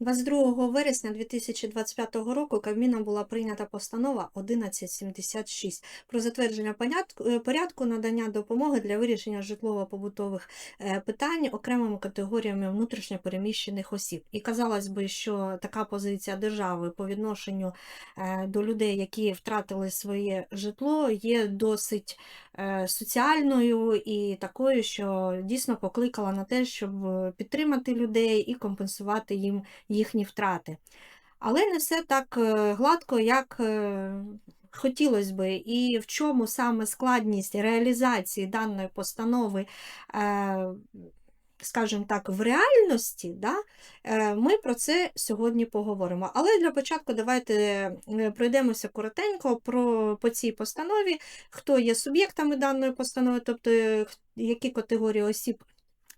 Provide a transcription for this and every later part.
22 вересня 2025 року Кабміном була прийнята постанова 1176 про затвердження е, порядку надання допомоги для вирішення житлово-побутових е, питань окремими категоріями внутрішньопереміщених осіб. І казалось би, що така позиція держави по відношенню е, до людей, які втратили своє житло, є досить соціальною і такою, що дійсно покликала на те, щоб підтримати людей і компенсувати їм їхні втрати. Але не все так е, гладко, як е, хотілося би, і в чому саме складність реалізації даної постанови, е, скажімо так, в реальності, да, ми про це сьогодні поговоримо. Але для початку давайте пройдемося коротенько про, по цій постанові, хто є суб'єктами даної постанови, тобто які категорії осіб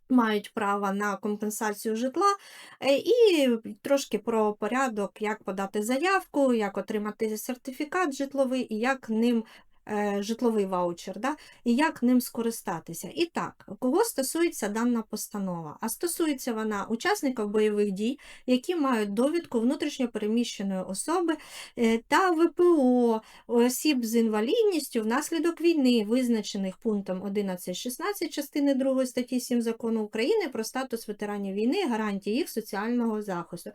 мають право на компенсацію житла, е, і трошки про порядок, як подати заявку, як отримати сертифікат житловий і як ним. Е, Житловий ваучер, да? і як ним скористатися. І так, кого стосується дана постанова? А стосується вона учасників бойових дій, які мають довідку внутрішньопереміщеної особи е, та ВПО осіб з інвалідністю внаслідок війни, визначених пунктом 11.16 частини 2 статті 7 Закону України про статус ветеранів війни гарантії їх соціального захисту.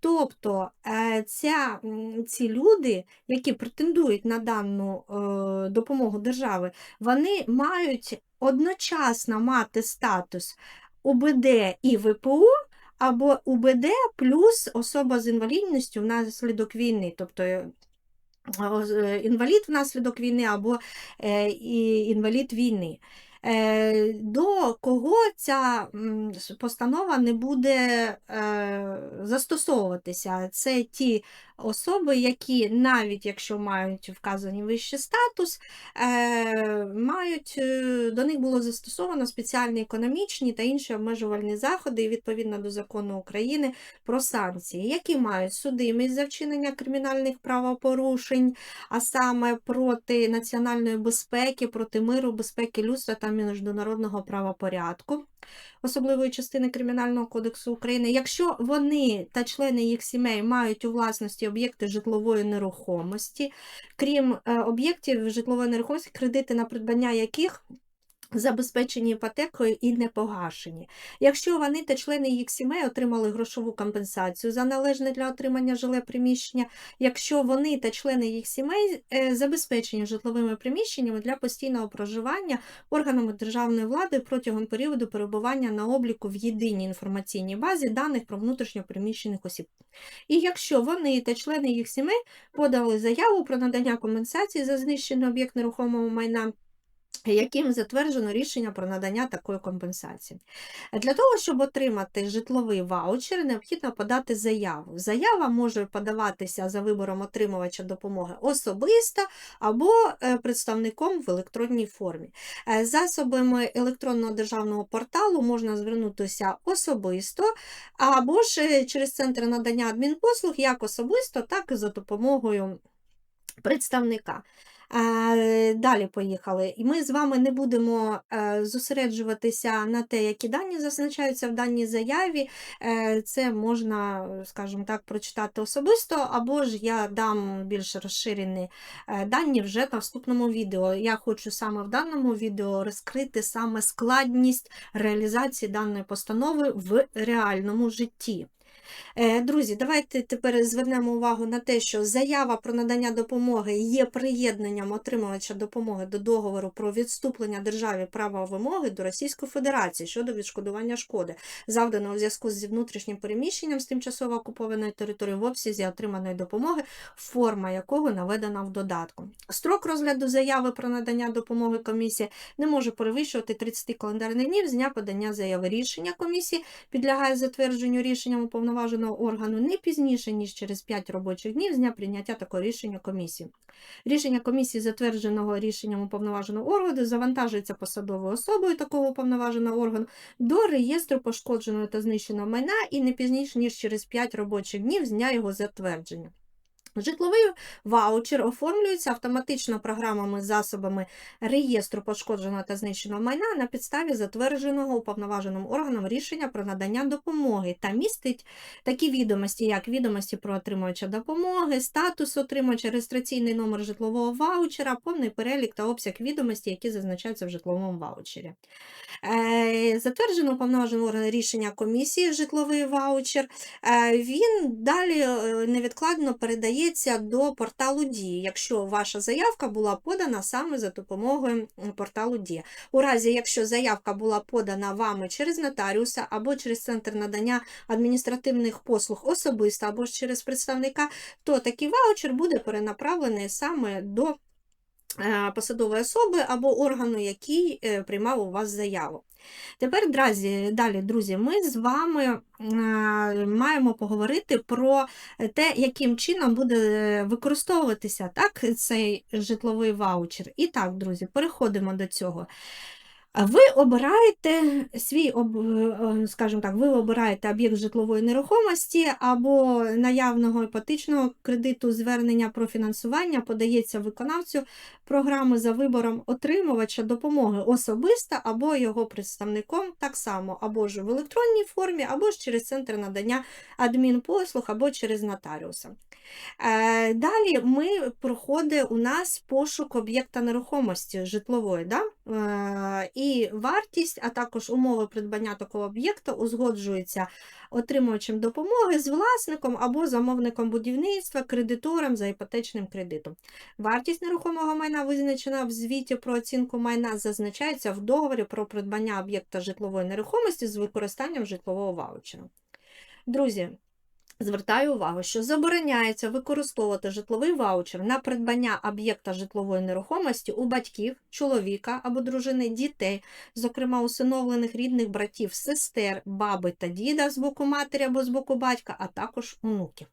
Тобто е, ця, ці люди, які претендують на дану допомогу держави, вони мають одночасно мати статус УБД і ВПО. Або УБД плюс особа з інвалідністю внаслідок війни, тобто е, е, інвалід внаслідок війни або е, інвалід війни. Е, До кого ця постанова не буде е, застосовуватися? Це ті особи, які навіть якщо мають вказаний вищий статус, е, мають, е, до них було застосовано спеціальні економічні та інші обмежувальні заходи відповідно до закону України про санкції, які мають судимість за вчинення кримінальних правопорушень, а саме проти національної безпеки, проти миру, безпеки людства та міжнародного правопорядку. Особливої частини Кримінального кодексу України, якщо вони та члени їх сімей мають у власності об'єкти житлової нерухомості, крім е, об'єктів житлової нерухомості, кредити на придбання яких забезпечені іпотекою і не погашені. Якщо вони та члени їх сімей отримали грошову компенсацію за належне для отримання жиле приміщення, якщо вони та члени їх сімей забезпечені житловими приміщеннями для постійного проживання органами державної влади протягом періоду перебування на обліку в єдиній інформаційній базі даних про внутрішньо переміщених осіб. І якщо вони та члени їх сімей подали заяву про надання компенсації за знищений об'єкт нерухомого майна, яким затверджено рішення про надання такої компенсації. Для того, щоб отримати житловий ваучер, необхідно подати заяву. Заява може подаватися за вибором отримувача допомоги особисто або е, представником в електронній формі. Е, Засобами електронного державного порталу можна звернутися особисто, або ж е, через центр надання адмінпослуг як особисто, так і за допомогою представника. Е, Далі поїхали. І ми з вами не будемо е, зосереджуватися на те, які дані зазначаються в даній заяві. Е, Це можна, скажімо так, прочитати особисто, або ж я дам більш розширені дані вже на наступному відео. Я хочу саме в даному відео розкрити саме складність реалізації даної постанови в реальному житті. Е, Друзі, давайте тепер звернемо увагу на те, що заява про надання допомоги є приєднанням отримувача допомоги до договору про відступлення державі права вимоги до Російської Федерації щодо відшкодування шкоди, завданого у зв'язку з внутрішнім переміщенням з тимчасово окупованої території в обсязі отриманої допомоги, форма якого наведена в додатку. Строк розгляду заяви про надання допомоги комісії не може перевищувати 30 календарних днів з дня подання заяви. Рішення комісії підлягає затвердженню рішенням уповноваженого органу не пізніше, ніж через 5 робочих днів з дня прийняття такого рішення комісії. Рішення комісії, затвердженого рішенням уповноваженого органу, завантажується посадовою особою такого уповноваженого органу до реєстру пошкодженого та знищеного майна і не пізніше, ніж через 5 робочих днів з дня його затвердження. Житловий ваучер оформлюється автоматично програмами засобами реєстру пошкодженого та знищеного майна на підставі затвердженого уповноваженим органом рішення про надання допомоги та містить такі відомості, як відомості про отримувача допомоги, статус отримувача, реєстраційний номер житлового ваучера, повний перелік та обсяг відомостей, які зазначаються в житловому ваучері. Е, Затверджено уповноважений орган рішення комісії житловий ваучер. Е, Він далі е, невідкладно передається до порталу Дії, якщо ваша заявка була подана саме за допомогою порталу Дія. У разі, якщо заявка була подана вами через нотаріуса або через центр надання адміністративних послуг особисто, або через представника, то такий ваучер буде перенаправлений саме до посадової особи або органу, який е, приймав у вас заяву. Тепер, дразі, далі, друзі, ми з вами е, маємо поговорити про те, яким чином буде використовуватися так, цей житловий ваучер. І так, друзі, переходимо до цього. Ви обираєте свій, е, скажімо так, ви обираєте об'єкт житлової нерухомості або наявного іпотечного кредиту звернення про фінансування подається виконавцю програми за вибором отримувача допомоги особисто або його представником так само, або ж в електронній формі, або ж через центр надання адмінпослуг, або через нотаріуса. Е, Далі ми проходить у нас пошук об'єкта нерухомості житлової, да? Е, і вартість, а також умови придбання такого об'єкта узгоджуються отримувачем допомоги з власником або замовником будівництва, кредитором за іпотечним кредитом. Вартість нерухомого майна визначена в звіті про оцінку майна, зазначається в договорі про придбання об'єкта житлової нерухомості з використанням житлового ваучера. Друзі, Звертаю увагу, що забороняється використовувати житловий ваучер на придбання об'єкта житлової нерухомості у батьків, чоловіка або дружини, дітей, зокрема усиновлених рідних братів, сестер, баби та діда з боку матері або з боку батька, а також онуків.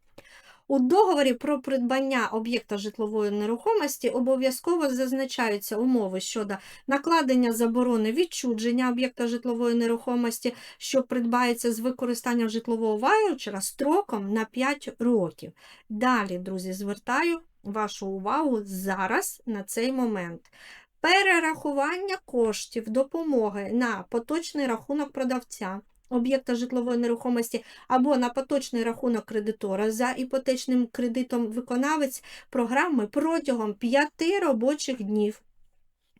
У договорі про придбання об'єкта житлової нерухомості обов'язково зазначаються умови щодо накладення заборони відчудження об'єкта житлової нерухомості, що придбається з використанням житлового ваучера строком на 5 років. Далі, друзі, звертаю вашу увагу зараз на цей момент. Перерахування коштів допомоги на поточний рахунок продавця об'єкта житлової нерухомості або на поточний рахунок кредитора за іпотечним кредитом виконавець програми протягом 5 робочих днів.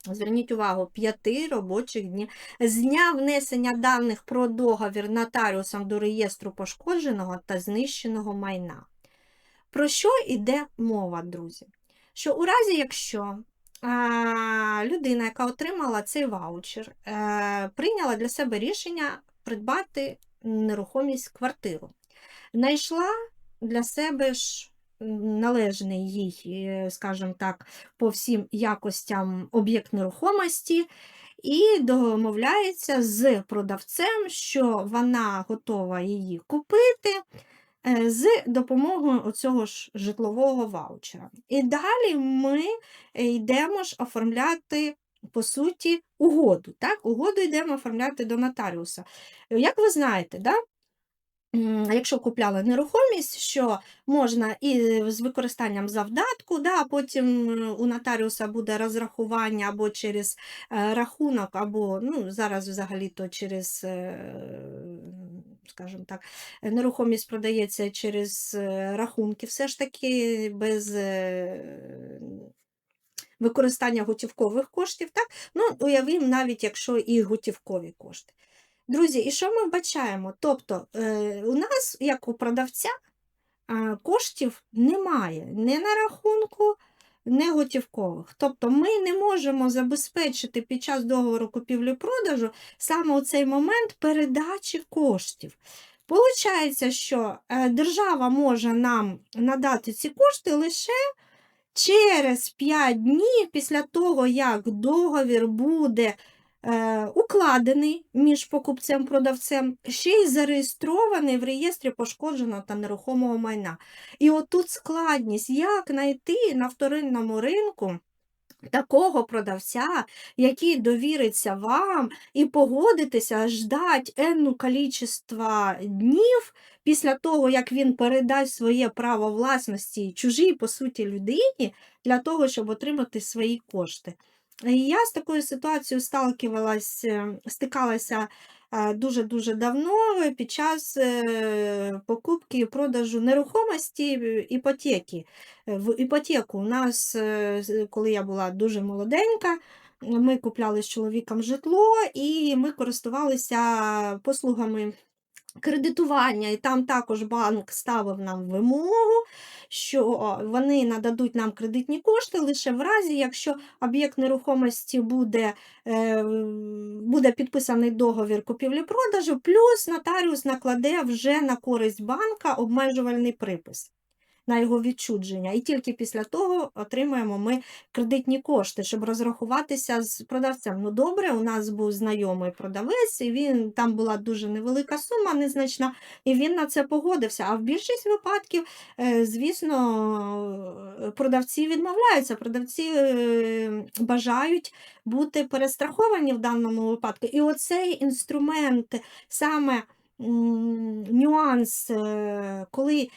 Зверніть увагу, 5 робочих днів з дня внесення даних про договір нотаріусом до реєстру пошкодженого та знищеного майна. Про що йде мова, друзі? Що у разі, якщо а, людина, яка отримала цей ваучер, е, прийняла для себе рішення придбати нерухомість квартиру, знайшла для себе ж належний їй, е, скажімо так, по всім якостям об'єкт нерухомості. І домовляється з продавцем, що вона готова її купити е, з допомогою цього ж житлового ваучера. І далі ми йдемо ж оформляти, по суті, угоду. Так? Угоду йдемо оформляти до нотаріуса. Як ви знаєте, да? якщо купляли нерухомість, що можна і з використанням завдатку, да, а потім е, у нотаріуса буде розрахування або через е, рахунок, або ну, зараз взагалі-то через, е, скажімо так, нерухомість продається через е, рахунки, все ж таки без е, використання готівкових коштів. Так? Ну, уявімо, навіть якщо і готівкові кошти. Друзі, і що ми вбачаємо? Тобто е, у нас, як у продавця, коштів немає ні на рахунку, ні готівкових. Тобто ми не можемо забезпечити під час договору купівлі-продажу саме у цей момент передачі коштів. Получається, що е, держава може нам надати ці кошти лише через 5 днів після того, як договір буде е, укладений між покупцем і продавцем, ще й зареєстрований в реєстрі пошкодженого та нерухомого майна. І отут складність, як знайти на вторинному ринку такого продавця, який довіриться вам і погодитеся ждать енну кількість днів після того, як він передасть своє право власності чужій, по суті, людині для того, щоб отримати свої кошти. І я з такою ситуацією сталкивалась, е, стикалася дуже-дуже давно під час е, покупки і продажу нерухомості е, іпотеки. Е, В іпотеку у нас, е, коли я була дуже молоденька, ми купляли з чоловіком житло і ми користувалися послугами кредитування, і там також банк ставив нам вимогу, що вони нададуть нам кредитні кошти лише в разі, якщо об'єкт нерухомості буде, е, буде підписаний договір купівлі-продажу, плюс нотаріус накладе вже на користь банка обмежувальний припис. На його відчудження, і тільки після того отримаємо ми кредитні кошти, щоб розрахуватися з продавцем. Ну добре, у нас був знайомий продавець, і він там була дуже невелика сума, незначна, і він на це погодився. А в більшість випадків, е, звісно, продавці відмовляються. Продавці е, бажають бути перестраховані в даному випадку. І оцей інструмент, саме нюанс, е, коли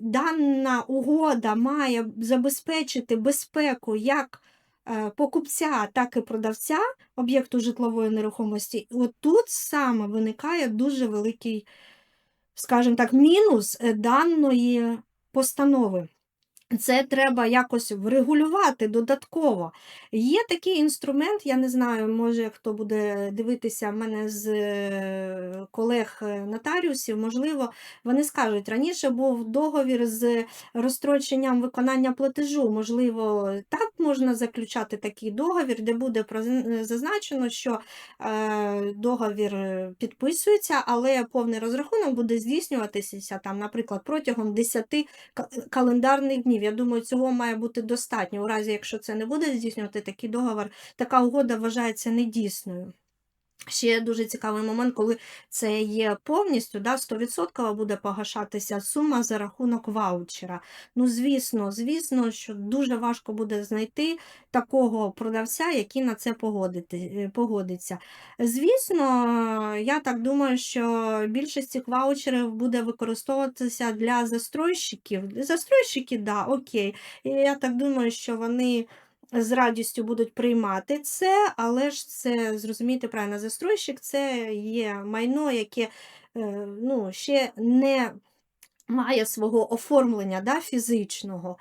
дана угода має забезпечити безпеку як е, покупця, так і продавця об'єкту житлової нерухомості. От тут саме виникає дуже великий, скажімо так, мінус е, даної постанови. Це треба якось врегулювати додатково. Є такий інструмент, я не знаю, може хто буде дивитися мене з е, колег е, нотаріусів, можливо, вони скажуть, раніше був договір з розстроченням виконання платежу. Можливо, так можна заключати такий договір, де буде зазначено, що е, договір підписується, але повний розрахунок буде здійснюватися там, наприклад, протягом 10 календарних днів. Я думаю, цього має бути достатньо. У разі, якщо це не буде здійснювати такий договор, така угода вважається недійсною. Ще дуже цікавий момент, коли це є повністю, да, 100% буде погашатися сума за рахунок ваучера. Ну, звісно, звісно, що дуже важко буде знайти такого продавця, який на це е, погодиться. Звісно, я так думаю, що більшість цих ваучерів буде використовуватися для застройщиків. Застройщики, да, окей. Я так думаю, що вони з радістю будуть приймати це, але ж це, зрозумійте правильно, застройщик це є майно, яке е, ну, ще не має свого оформлення да, фізичного.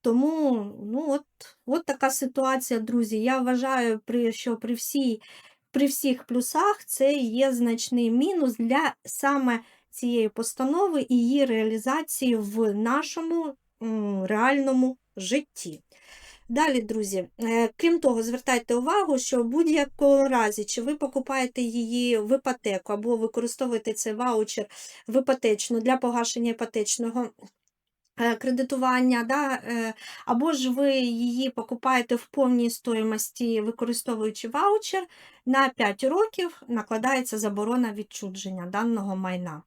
Тому ну, от, от така ситуація, друзі. Я вважаю, що при, всій, при всіх плюсах це є значний мінус для саме цієї постанови і її реалізації в нашому реальному житті. Далі, друзі, е, крім того, звертайте увагу, що в будь-якому разі, чи ви покупаєте її в іпотеку або використовуєте цей ваучер в іпотечну для погашення іпотечного е, кредитування, да, е, або ж ви її покупаєте в повній стоїмості, використовуючи ваучер, на 5 років накладається заборона відчудження даного майна.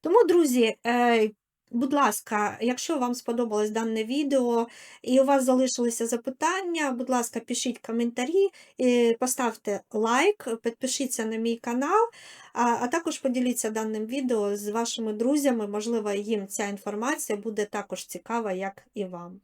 Тому, друзі, будь ласка, якщо вам сподобалось дане відео і у вас залишилися запитання, будь ласка, пишіть коментарі, поставте лайк, підпишіться на мій канал, а також поділіться даним відео з вашими друзями. Можливо, їм ця інформація буде також цікава, як і вам.